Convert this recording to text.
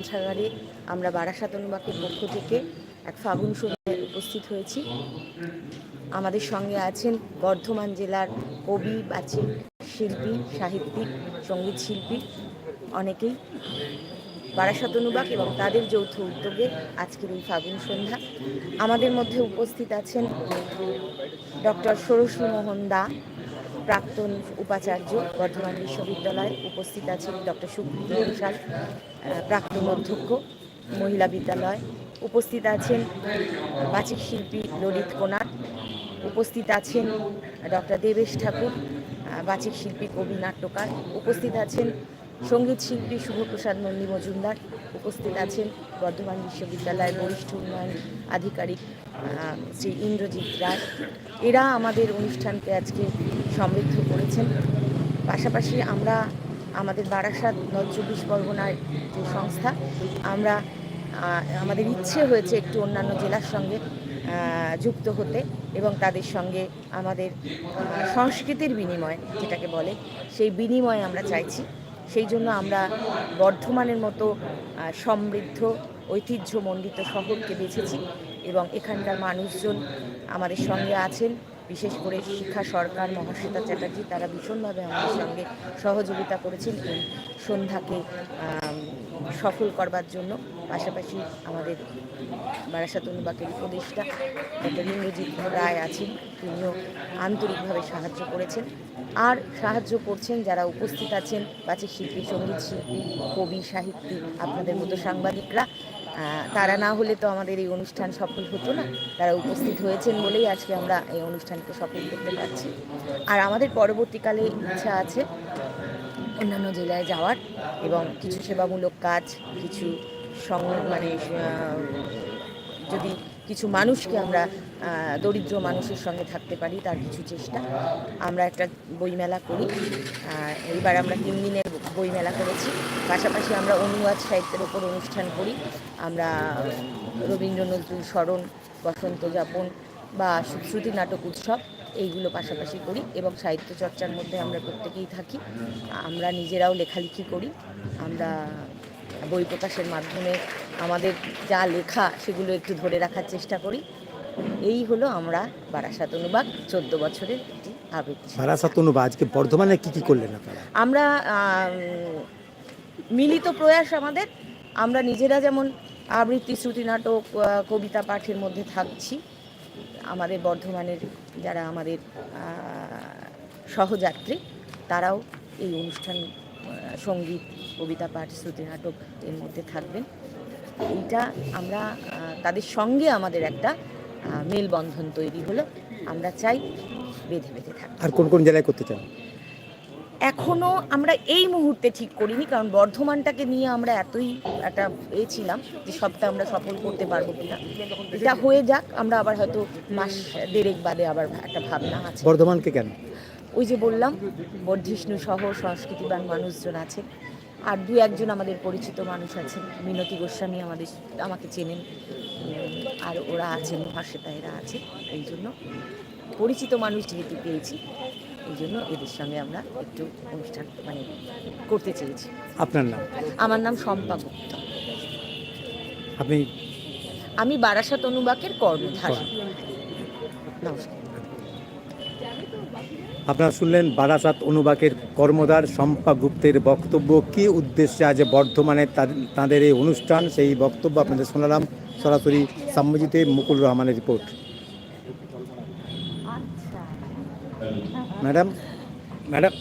গ্রন্থাগারে আমরা বারাসাত অনুবাকের পক্ষ থেকে এক ফাগুন সন্ধ্যায় উপস্থিত হয়েছি। আমাদের সঙ্গে আছেন বর্ধমান জেলার কবি, বাচিক, শিল্পী, সাহিত্যিক, সংগীত শিল্পী অনেকেই। বারাসাত অনুবাক এবং তাদের যৌথ উদ্যোগে আজকের এই ফাগুন সন্ধ্যা। আমাদের মধ্যে উপস্থিত আছেন ডক্টর ষোড়শী মোহন দা প্রাক্তন উপাচার্য বর্ধমান বিশ্ববিদ্যালয়ে উপস্থিত আছেন ডক্টর সুপ্রিয় ঘোষাল প্রাক্তন অধ্যক্ষ, মহিলা বিদ্যালয়। উপস্থিত আছেন বাচিক শিল্পী ললিত কোনার উপস্থিত আছেন ডক্টর দেবেশ ঠাকুর বাচিক শিল্পী কবি নাট্যকার। উপস্থিত আছেন সংগীত শিল্পী শুভপ্রসাদ নন্দী মজুমদার উপস্থিত আছেন, বর্ধমান বিশ্ববিদ্যালয়ের বরিষ্ঠ উন্নয়ন আধিকারিক শ্রী ইন্দ্রজিৎ রায়। এরা আমাদের অনুষ্ঠানকে আজকে সমৃদ্ধ করেছেন। পাশাপাশি আমরা আমাদের বারাসাত নর্থ চব্বিশ পরগনার যে সংস্থা, আমরা আমাদের ইচ্ছে হয়েছে একটু অন্যান্য জেলার সঙ্গে যুক্ত হতে এবং তাদের সঙ্গে আমাদের সংস্কৃতির বিনিময় যেটাকে বলে, সেই বিনিময় আমরা চাইছি। সেই জন্য আমরা বর্ধমানের মতো সমৃদ্ধ, ঐতিহ্যমণ্ডিত শহরকে বেছেছি এবং এখানকার মানুষজন আমাদের সঙ্গে আছেন। বিশেষ করে শিক্ষা সরকার, মহাশ্বেতা চ্যাটার্জি, তারা ভীষণভাবে আমাদের সঙ্গে সহযোগিতা করেছেন। এই সন্ধ্যাকে সফল করবার জন্য, পাশাপাশি আমাদের বারাসাত অনুবাকের উপদেষ্টা ডক্টর ইন্দ্রজিৎ রায় আছেন, তিনিও আন্তরিকভাবে সাহায্য করেছেন। আর সাহায্য করছেন যারা উপস্থিত আছেন বাচিক শিল্পী, সংগীত শিল্পী, কবি, সাহিত্যিক, আপনাদের মতো সাংবাদিকরা তারা না হলে তো আমাদের এই অনুষ্ঠান সফল হতো না। তারা উপস্থিত হয়েছেন বলেই আজকে আমরা এই অনুষ্ঠানকে সফল করতে পারছি। আর আমাদের পরবর্তীকালে ইচ্ছা আছে অন্যান্য জেলায় যাওয়ার এবং কিছু সেবামূলক কাজ, কিছু সং মানে যদি কিছু মানুষকে আমরা দরিদ্র মানুষের সঙ্গে থাকতে পারি তার কিছু চেষ্টা, আমরা একটা বইমেলা করি। এইবার আমরা তিন দিনের বইমেলা করেছি। পাশাপাশি আমরা অনুবাদ সাহিত্যের ওপর অনুষ্ঠান করি। আমরা রবীন্দ্র নজরুল স্মরণ, বসন্ত যাপন বা শ্রুতি নাটক উৎসব এইগুলো পাশাপাশি করি এবং সাহিত্য চর্চার মধ্যে আমরা প্রত্যেকেই থাকি। আমরা নিজেরাও লেখালেখি করি। আমরা বই প্রকাশের মাধ্যমে আমাদের যা লেখা সেগুলো একটু ধরে রাখার চেষ্টা করি। এই হলো আমরা বারাসাত অনুবাদ চোদ্দ বছরের একটি আবৃত্তি বারাসাত অনুবা আজকে বর্ধমানে কি কি করলেন আপনারা? আমরা মিলিত প্রয়াস আমাদের। আমরা নিজেরা যেমন আবৃত্তি শ্রুতি নাটক কবিতা পাঠের মধ্যে থাকছি। আমাদের বর্ধমানের যারা আমাদের সহযাত্রী, তারাও এই অনুষ্ঠান সংগীত, কবিতা পাঠ, শ্রুতি নাটক এর মধ্যে থাকবেন। এইটা আমরা তাদের সঙ্গে আমাদের একটা মেলবন্ধন তৈরি হলো। আমরা চাই বেঁধে বেঁধে থাকতে আর কোন কোন জেলায় করতে চান? এখনও আমরা এই মুহূর্তে ঠিক করিনি কারণ বর্ধমানটাকে নিয়ে আমরা এতই একটা এ ছিলাম যে সবটা আমরা সফল করতে পারব কিনা। এটা হয়ে যাক আমরা আবার হয়তো মাস দেড়েক বাদে আবার একটা ভাবনা আছে। বর্ধমানকে কেন? ওই যে বললাম বর্ধিষ্ণু সহ সংস্কৃতিবান মানুষজন আছে আর দু একজন আমাদের পরিচিত মানুষ আছেন মিনতি গোস্বামী আমাদের আমাকে চেনেন আর ওরা আছেন মহাশ্বেতা এরা আছে এই জন্য পরিচিত মানুষ যেহেতু পেয়েছি। এই জন্য এদের সঙ্গে আমরা একটু অনুষ্ঠান মানে করতে চেয়েছি। আপনার নাম? আমার নাম শম্পা গুপ্ত। আপনি? আমি বারাসাত অনুবাকের কর্মধার। নমস্কার। আপনারা শুনলেন বারাসাত অনুবাকের কর্মদার শম্পা গুপ্তের বক্তব্য। কি উদ্দেশ্যে আজ বর্ধমানে তাদের- তাদের এই অনুষ্ঠান? সেই বক্তব্য আপনাদের শোনালাম। সরাসরি সাম্যজিতে মুকুল রহমানের রিপোর্ট। Madam madam